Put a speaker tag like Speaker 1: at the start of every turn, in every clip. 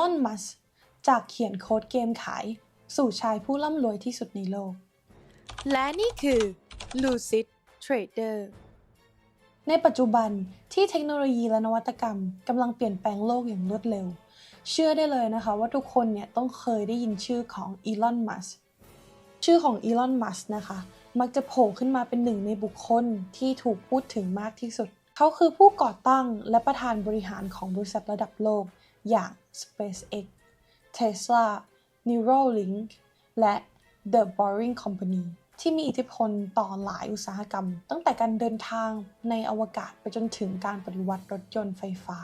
Speaker 1: ลอนมัสก์จากเขียนโค้ดเกมขาย สู่ชายผู้ร่ำรวยที่สุดในโลก
Speaker 2: และนี่คือ Lucid Trader
Speaker 1: ในปัจจุบันที่เทคโนโลยีและนวัตกรรมกำลังเปลี่ยนแปลงโลกอย่างรวดเร็ว เชื่อได้เลยนะคะว่าทุกคนเนี่ยต้องเคยได้ยินชื่อของอีลอนมัสก์ชื่อของอีลอนมัสก์นะคะ มักจะโผล่ขึ้นมาเป็นหนึ่งในบุคคลที่ถูกพูดถึงมากที่สุด เขาคือผู้ก่อตั้งและประธานบริหารของบริษัทระดับโลก อย่าง SpaceX Tesla Neuralink และ The Boring Company ที่มีอิทธิพลต่อหลายอุตสาหกรรม ตั้งแต่การเดินทางในอวกาศไปจนถึงการปฏิวัติรถยนต์ไฟฟ้า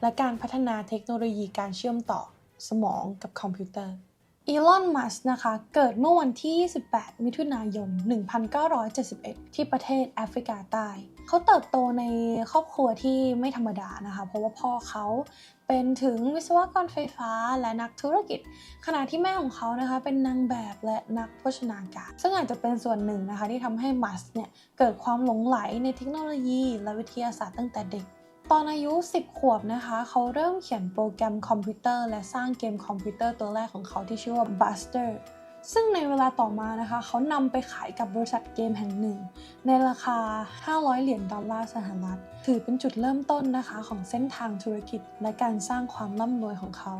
Speaker 1: และการพัฒนาเทคโนโลยีการเชื่อมต่อสมองกับคอมพิวเตอร์ อีลอน มัสนะคะ เกิดเมื่อวันที่ 28 มิถุนายน 1971 ที่ประเทศแอฟริกาใต้ เขาเติบโตในครอบครัวที่ไม่ธรรมดานะคะ เพราะว่าพ่อเขาเป็นถึงวิศวกรไฟฟ้าและนักธุรกิจ ขณะที่แม่ของเขานะคะ เป็นนางแบบและนักโภชนาการ ซึ่งอาจจะเป็นส่วนหนึ่งนะคะที่ทำให้มัสเนี่ยเกิดความหลงไหลในเทคโนโลยีและวิทยาศาสตร์ตั้งแต่เด็ก ตอนอายุ 10 ขวบนะคะ เขาเริ่มเขียนโปรแกรมคอมพิวเตอร์ และสร้างเกมคอมพิวเตอร์ตัวแรกของเขาที่ชื่อว่า Buster ซึ่งในเวลาต่อมานะคะ เขานำไปขายกับบริษัทเกมแห่งหนึ่ง ในราคา 500 เหรียญดอลลาร์สหรัฐ ถือเป็นจุดเริ่มต้นนะคะ ของเส้นทางธุรกิจ และการสร้างความร่ำรวยของเขา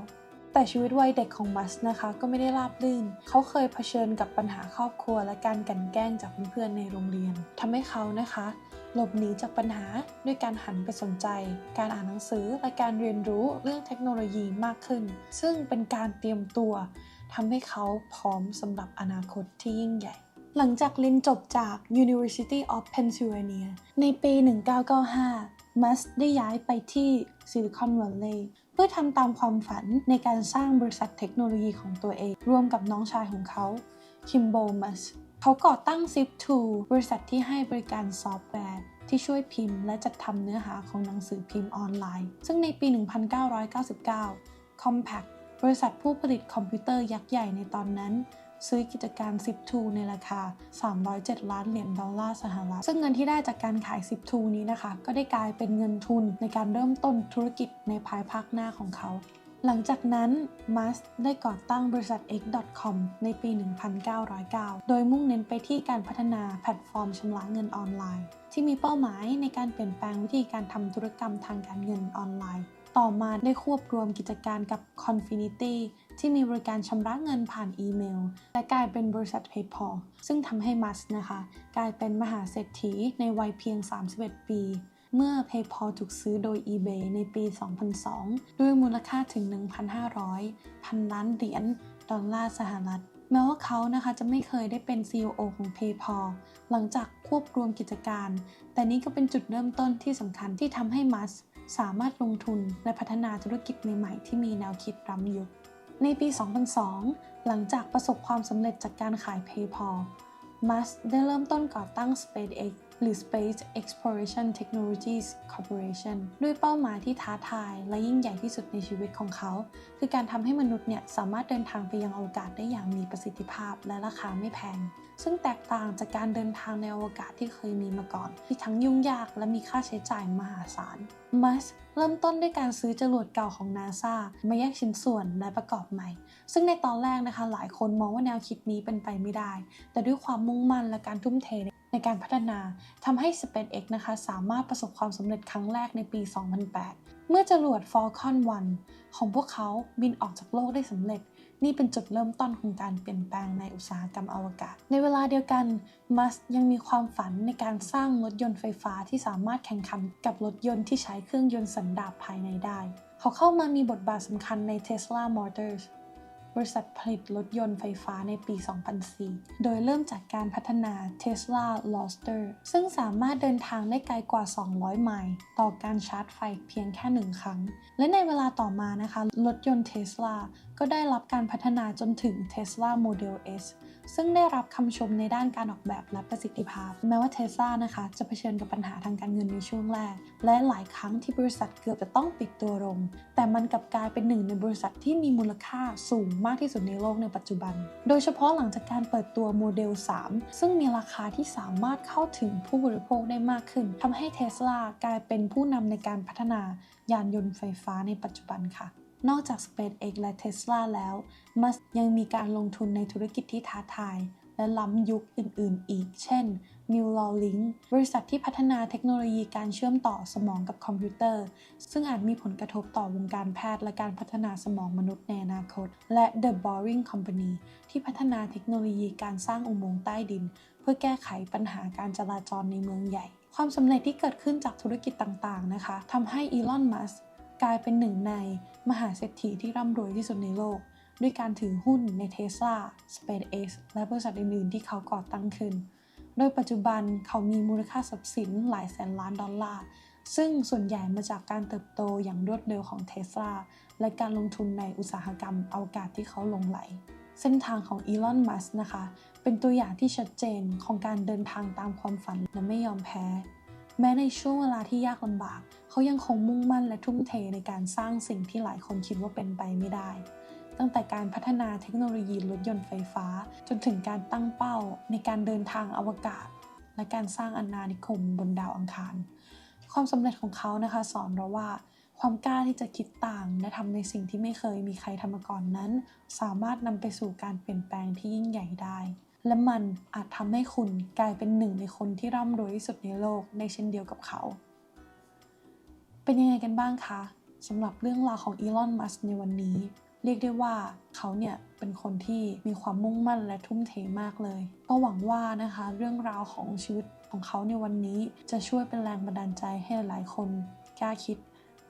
Speaker 1: แต่ชีวิตวัยเด็กของมัสนะคะ ก็ไม่ได้ราบรื่น เขาเคยเผชิญกับปัญหาครอบครัว และการกันแกล้งจากเพื่อนๆในโรงเรียนทำให้เขานะคะ หลบหนีจากปัญหาด้วยการหันไปสนใจ การอ่านหนังสือและการเรียนรู้เรื่องเทคโนโลยีมากขึ้น ซึ่งเป็นการเตรียมตัวทำให้เขาพร้อมสำหรับอนาคตที่ยิ่งใหญ่ หลังจากเรียนจบจาก University of Pennsylvania ในปี 1995 มัสได้ย้ายไปที่ Silicon Valley เพื่อทำตามความฝันในการสร้างบริษัทเทคโนโลยีของตัวเอง ร่วมกับน้องชายของเขาคิมโบมัส เขาก่อตั้ง Zip2 บริษัทที่ให้บริการซอฟต์แวร์ที่ช่วยพิมพ์และจัดทำเนื้อหาของหนังสือพิมพ์ออนไลน์ ซึ่งในปี 1999 Compaq บริษัทผู้ผลิตคอมพิวเตอร์ยักษ์ใหญ่ในตอนนั้น ซื้อกิจการ Zip2 ในราคา 307 ล้านเหรียญดอลลาร์สหรัฐ ซึ่งเงินที่ได้จากการขาย Zip2 นี้นะคะ ก็ได้กลายเป็นเงินทุนในการเริ่มต้นธุรกิจในภายภาคหน้าของเขา หลังจากนั้นมัสได้ก่อตั้งบริษัท X.com ในปี 1909 โดยมุ่งเน้นไปที่การพัฒนาแพลตฟอร์มชำระเงินออนไลน์ ที่มีเป้าหมายในการเปลี่ยนแปลงวิธีการทำธุรกรรมทางการเงินออนไลน์ ต่อมาได้ควบรวมกิจการกับ Confinity ที่มีบริการชำระเงินผ่านอีเมล และกลายเป็นบริษัท PayPal ซึ่งทำให้มัสนะคะ กลายเป็นมหาเศรษฐีในวัยเพียง 31 ปี เมื่อ PayPal ถูกซื้อโดย eBay ในปี 2002 ด้วยมูลค่าถึง 1,500 พันล้านเหรียญดอลลาร์สหรัฐ แม้ว่าเขานะคะจะไม่เคยได้เป็น CEO ของ PayPal หลังจากควบรวมกิจการ แต่นี่ก็เป็นจุดเริ่มต้นที่สำคัญที่ทำให้มัสสามารถลงทุนและพัฒนาธุรกิจใหม่ๆ ที่มีแนวคิดล้ำยุค ในปี 2002 หลังจากประสบความสำเร็จจากการขาย PayPal มัสได้เริ่มต้นก่อตั้ง SpaceX หรือ Space Exploration Technologies Corporation ด้วยเป้าหมายที่ท้าทาย และยิ่งใหญ่ที่สุดในชีวิตของเขา คือการทำให้มนุษย์เนี่ยสามารถเดินทางไปยังอวกาศได้อย่างมีประสิทธิภาพและราคาไม่แพง ซึ่งแตกต่างจากการเดินทางในอวกาศที่เคยมีมาก่อน ที่ทั้งยุ่งยากและมีค่าใช้จ่ายมหาศาลมัสเริ่มต้นด้วยการซื้อจรวดเก่าของ NASA มาแยกชิ้นส่วนและประกอบใหม่ ซึ่งในตอนแรกนะคะหลายคนมองว่าแนวคิดนี้เป็นไปไม่ได้ แต่ด้วยความมุ่งมั่นและการทุ่มเท ในการพัฒนาทำให้ SpaceX นะคะสามารถประสบความสำเร็จครั้งแรกในปี 2008 เมื่อจรวด Falcon 1 ของพวกเขาบินออกจากโลกได้สำเร็จ นี่เป็นจุดเริ่มต้นของการเปลี่ยนแปลงในอุตสาหกรรมอวกาศ ในเวลาเดียวกันมัสยังมีความฝันในการสร้างรถยนต์ไฟฟ้าที่สามารถแข่งขันกับรถยนต์ที่ใช้เครื่องยนต์สันดาปภายในได้ เขาเข้ามามีบทบาทสำคัญใน Tesla Motors บริษัทผลิตรถยนต์ไฟฟ้าในปี 2004 โดยเริ่มจากการพัฒนา Tesla Roadster ซึ่งสามารถเดินทางได้ไกลกว่า 200 ไมล์ต่อการชาร์จไฟเพียงแค่หนึ่งครั้ง และในเวลาต่อมานะคะ รถยนต์ Tesla ก็ได้รับการพัฒนาจนถึง Tesla Model S ซึ่งได้รับคำชมในด้านการออกแบบและประสิทธิภาพ แม้ว่าเทสลานะคะ จะเผชิญกับปัญหาทางการเงินในช่วงแรก และหลายครั้งที่บริษัทเกือบจะต้องปิดตัวลง แต่มันกลับกลายเป็นหนึ่งในบริษัทที่มีมูลค่าสูงมากากที่สุดในโลกในปัจจุบัน โดยเฉพาะหลังจากการเปิดตัวโมเดล 3 ซึ่งมีราคาที่สามารถเข้าถึงผู้บริโภคได้มากขึ้นทำให้เทสลากลายเป็นผู้นำในการพัฒนายานยนต์ไฟฟ้าในปัจจุบันค่ะนอกจาก SpaceX และ Tesla แล้วมัสยังมีการลงทุนในธุรกิจที่ท้าทาย และล้ำยุคอื่น ๆ อีก เช่น Neuralink บริษัทที่พัฒนาเทคโนโลยีการเชื่อมต่อสมองกับคอมพิวเตอร์ ซึ่งอาจมีผลกระทบต่อวงการแพทย์และการพัฒนาสมองมนุษย์ในอนาคต และ The Boring Company ที่พัฒนาเทคโนโลยีการสร้างอุโมงค์ใต้ดิน เพื่อแก้ไขปัญหาการจราจรในเมืองใหญ่ ความสำเร็จที่เกิดขึ้นจากธุรกิจต่างๆนะคะทำให้อีลอน มัสก์กลายเป็นหนึ่งในมหาเศรษฐีที่ร่ำรวยที่สุดในโลกด้วยการถือหุ้นใน Tesla, SpaceX และบริษัทอื่น ๆ ที่เขาก่อตั้งขึ้น โดยปัจจุบันเขามีมูลค่าทรัพย์สินหลายแสนล้านดอลลาร์ ซึ่งส่วนใหญ่มาจากการเติบโตอย่างรวดเร็วของ Tesla และการลงทุนในอุตสาหกรรมอวกาศที่เขาลงไหล เส้นทางของอีลอน มัสก์นะคะ เป็นตัวอย่างที่ชัดเจนของการเดินทางตามความฝันและไม่ยอมแพ้ แม้ในช่วงเวลาที่ยากลำบาก เขายังคงมุ่งมั่นและทุ่มเทในการสร้างสิ่งที่หลายคนคิดว่าเป็นไปไม่ได้ ตั้งแต่การพัฒนาเทคโนโลยีรถยนต์ไฟฟ้า จนถึงการตั้งเป้าในการเดินทางอวกาศ และการสร้างอาณานิคมบนดาวอังคาร ความสำเร็จของเขานะคะ สอนเราว่าความกล้าที่จะคิดต่างและทำในสิ่งที่ไม่เคยมีใครทำมาก่อนนั้น สามารถนำไปสู่การเปลี่ยนแปลงที่ยิ่งใหญ่ได้ และมันอาจทำให้คุณกลายเป็นหนึ่งในคนที่ร่ำรวยที่สุดในโลกในเช่นเดียวกับเขา เป็นยังไงกันบ้างคะสำหรับเรื่องราวของอีลอน มัสก์ในวันนี้ รียกได้ว่าเขาเนี่ยเป็นคนที่มีความมุ่งมั่นและทุ่มเทมากเลย ก็หวังว่านะคะเรื่องราวของชีวิตของเขาในวันนี้จะช่วยเป็นแรงบันดาลใจให้หลายคนกล้าคิด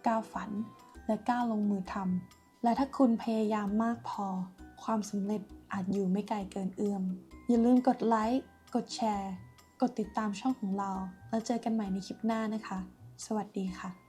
Speaker 1: กล้าฝัน และกล้าลงมือทำและถ้าคุณพยายามมากพอ ความสำเร็จอาจอยู่ไม่ไกลเกินเอื้อม อย่าลืมกดไลค์กดแชร์ กดติดตามช่องของเรา แล้วเจอกันใหม่ในคลิปหน้านะคะ สวัสดีค่ะ